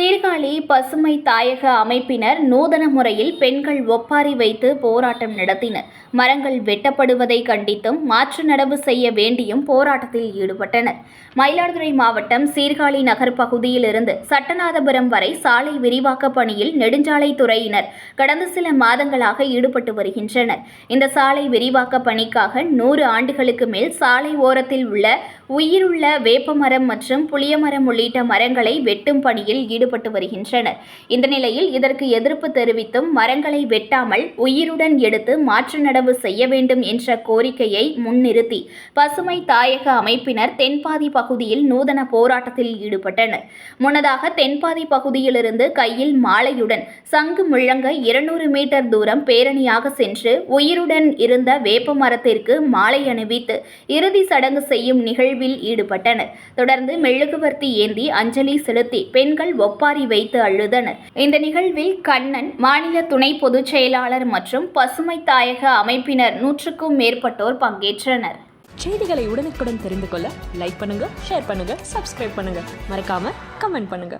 சீர்காழி பசுமை தாயக அமைப்பினர் நூதன முறையில் பெண்கள் ஒப்பாரி வைத்து போராட்டம் நடத்தினர். மரங்கள் வெட்டப்படுவதை கண்டித்தும் மாற்று நடவு செய்ய வேண்டியும் போராட்டத்தில் ஈடுபட்டனர். மயிலாடுதுறை மாவட்டம் சீர்காழி நகர் பகுதியிலிருந்து சட்டநாதபுரம் வரை சாலை விரிவாக்க பணியில் நெடுஞ்சாலைத்துறையினர் கடந்த சில மாதங்களாக ஈடுபட்டு வருகின்றனர். இந்த சாலை விரிவாக்க பணிக்காக நூறு ஆண்டுகளுக்கு மேல் சாலை ஓரத்தில் உள்ள உயிருள்ள வேப்பமரம் மற்றும் புளியமரம் உள்ளிட்ட மரங்களை வெட்டும் பணியில் ஈடுபட்டு ஈடுபட்டு வருகின்றனர். இந்த நிலையில் இதற்கு எதிர்ப்பு தெரிவித்தும் மரங்களை வெட்டாமல் உயிருடன் எடுத்து மாற்று நடவு செய்ய வேண்டும் என்ற கோரிக்கையை முன்னிறுத்தி பசுமை தாயக அமைப்பினர் தென்பாதி பகுதியில் நூதன போராட்டத்தில் ஈடுபட்டனர். முன்னதாக தென்பாதி பகுதியிலிருந்து கையில் மாலையுடன் சங்கு முழங்க இருநூறு மீட்டர் தூரம் பேரணியாக சென்று உயிருடன் இருந்த வேப்ப மரத்திற்கு மாலை அணிவித்து இறுதி சடங்கு செய்யும் நிகழ்வில் ஈடுபட்டனர். தொடர்ந்து மெழுகுவர்த்தி ஏந்தி அஞ்சலி செலுத்தி பெண்கள் ஒப்ப ஒப்பாரி வைத்து அழுதனர். இந்த நிகழ்வில் கண்ணன் மாநில துணை பொதுச் செயலாளர் மற்றும் பசுமை தாயக அமைப்பினர் நூற்றுக்கும் மேற்பட்டோர் பங்கேற்றனர். செய்திகளை உடனுக்குடன் தெரிந்து கொள்ள லைக் பண்ணுங்க ஷேர் பண்ணுங்க சப்ஸ்கிரைப் பண்ணுங்க. மறக்காம கமெண்ட் பண்ணுங்க.